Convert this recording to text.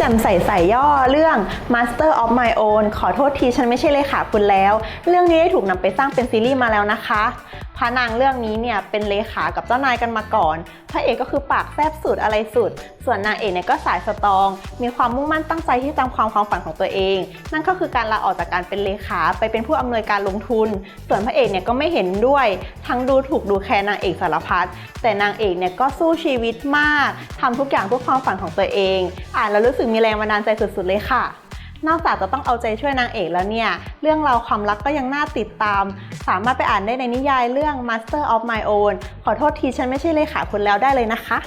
ใส่ใส่ย่อเรื่อง Master of My Own ขอโทษทีฉันไม่ใช่เลขาคุณแล้ว เรื่องนี้ได้ถูกนำไปสร้างเป็นซีรีส์มาแล้วนะคะพระนางเรื่องนี้เนี่ยเป็นเลขากับเจ้านายกันมาก่อน พระเอกก็คือปากแซบสุดอะไรสุด ส่วนนางเอกเนี่ยก็สายสตอง มีความมุ่งมั่นตั้งใจที่จะทำความความฝันของตัวเอง นั่นก็คือการลาออกจากการเป็นเลขาไปเป็นผู้อำนวยการลงทุน ส่วนพระเอกเนี่ยก็ไม่เห็นด้วย ทั้งดูถูกดูแคลนนางเอกสารพัด แต่นางเอกเนี่ยก็สู้ชีวิตมากทำทุกอย่างเพื่อความฝันของตัวเอง อ่านแล้วรู้สึกมีแรงบันดาลใจสุดๆเลยค่ะ นอกจากจะต้องเอาใจช่วยนางเอกแล้วเนี่ย เรื่องราวความรักก็ยังน่าติดตาม สามารถไปอ่านได้ในนิยายเรื่อง Master of My Own ขอโทษทีฉันไม่ใช่เลขาคุณแล้วได้เลยนะคะ